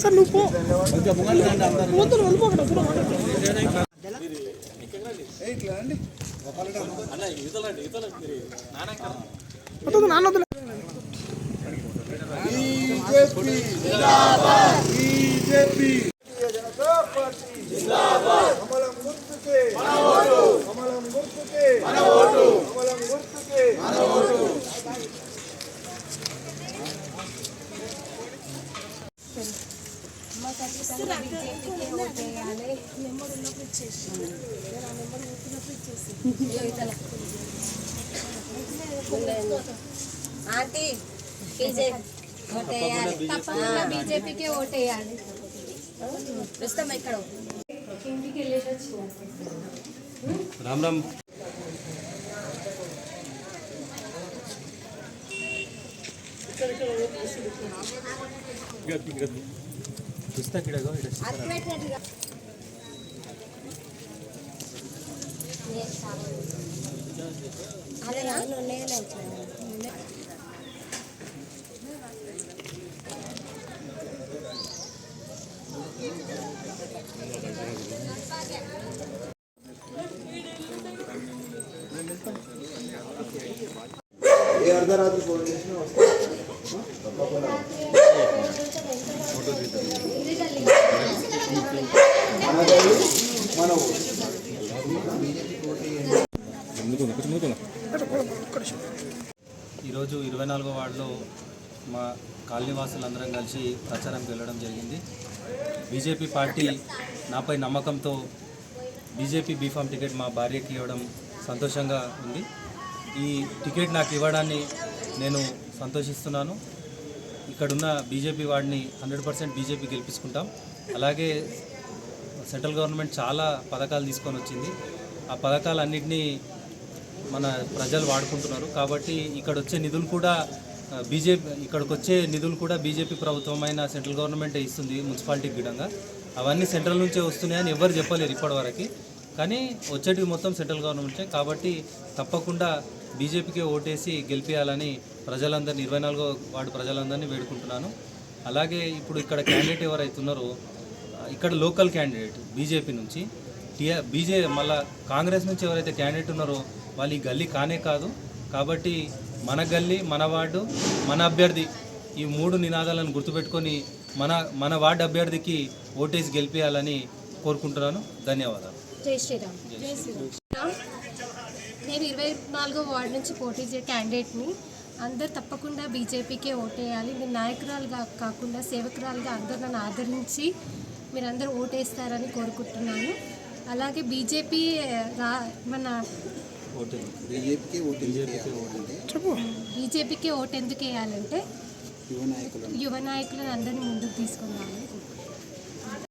Sir నువ్వు పో. పోతున్నా వెళ్ళిపోకడా కూడా మాట్లాడు వద్దు నాన్న వద్దులే. బీజేపీ. ఖచ్చితంగా బీజేపీకి ఓటేయాలి ఆంటీ బీజేపీ ఓటేయాలి. తప్పకుండా బీజేపీకి ఓటేయాలి. ఇస్తాం ఇక్కడ ఇంటికి వెళ్ళేసి వచ్చిన రామ్ రామ్ పుస్తక ఇడగో ఇడ అర్థమైనట్టుగా ఏ అర్ధరాత్రి ఫోన్ చేసినా వస్తా. ఈరోజు ఇరవై నాలుగో వార్డులో మా కాలనీవాసులందరం కలిసి ప్రచారంకి వెళ్ళడం జరిగింది. బీజేపీ పార్టీ నాపై నమ్మకంతో బీజేపీ బీఫామ్ టికెట్ మా భార్యకి ఇవ్వడం సంతోషంగా ఉంది. ఈ టికెట్ నాకు ఇవ్వడాన్ని నేను సంతోషిస్తున్నాను. ఇక్కడున్న బీజేపీ వాడిని హండ్రెడ్ పర్సెంట్ బీజేపీ గెలిపించుకుంటాం. అలాగే సెంట్రల్ గవర్నమెంట్ చాలా పథకాలు తీసుకొని వచ్చింది. ఆ పథకాలన్నింటినీ మన ప్రజలు వాడుకుంటున్నారు. కాబట్టి ఇక్కడ వచ్చే నిధులు కూడా బీజేపీ ఇక్కడికి వచ్చే నిధులు కూడా బీజేపీ ప్రభుత్వమైన సెంట్రల్ గవర్నమెంటే ఇస్తుంది మున్సిపాలిటీకి గిడంగా అవన్నీ సెంట్రల్ నుంచే వస్తున్నాయని ఎవరు చెప్పలేరు ఇప్పటివరకు. కానీ వచ్చేటివి మొత్తం సెంట్రల్ గవర్నమెంటే. కాబట్టి తప్పకుండా బీజేపీకే ఓటేసి గెలిపించాలని ప్రజలందరినీ ఇరవై నాలుగో వార్డు ప్రజలందరినీ వేడుకుంటున్నాను. అలాగే ఇప్పుడు ఇక్కడ క్యాండిడేట్ ఎవరైతే ఉన్నారో ఇక్కడ లోకల్ క్యాండిడేట్ బీజేపీ నుంచి టీఆర్ బీజే మళ్ళా కాంగ్రెస్ నుంచి ఎవరైతే క్యాండిడేట్ ఉన్నారో వాళ్ళు ఈ గల్లీ కానే కాదు. కాబట్టి మన గల్లీ మన వార్డు మన అభ్యర్థి ఈ మూడు నినాదాలను గుర్తుపెట్టుకొని మన మన వార్డు అభ్యర్థికి ఓటేసి గెలిపించాలని కోరుకుంటున్నాను. ధన్యవాదాలు. జై శ్రీరామ్. నేను ఇరవై నాలుగో వార్డు నుంచి పోటీ క్యాండిడేట్ని అందరు తప్పకుండా బీజేపీకే ఓటేయాలి. నేను నాయకురాలుగా కాకుండా సేవకురాలుగా అందరు నన్ను ఆదరించి మీరందరూ ఓటేస్తారని కోరుకుంటున్నాను. అలాగే బీజేపీ రా మన ఓటే బీజేపీకి ఓటు బీజేపీకి ఓటు చెప్పు. బీజేపీకి ఓటు ఎందుకు వేయాలంటే యువ నాయకులను. యువ నాయకులను అందరినీ ముందుకు కోరుకుంటున్నాను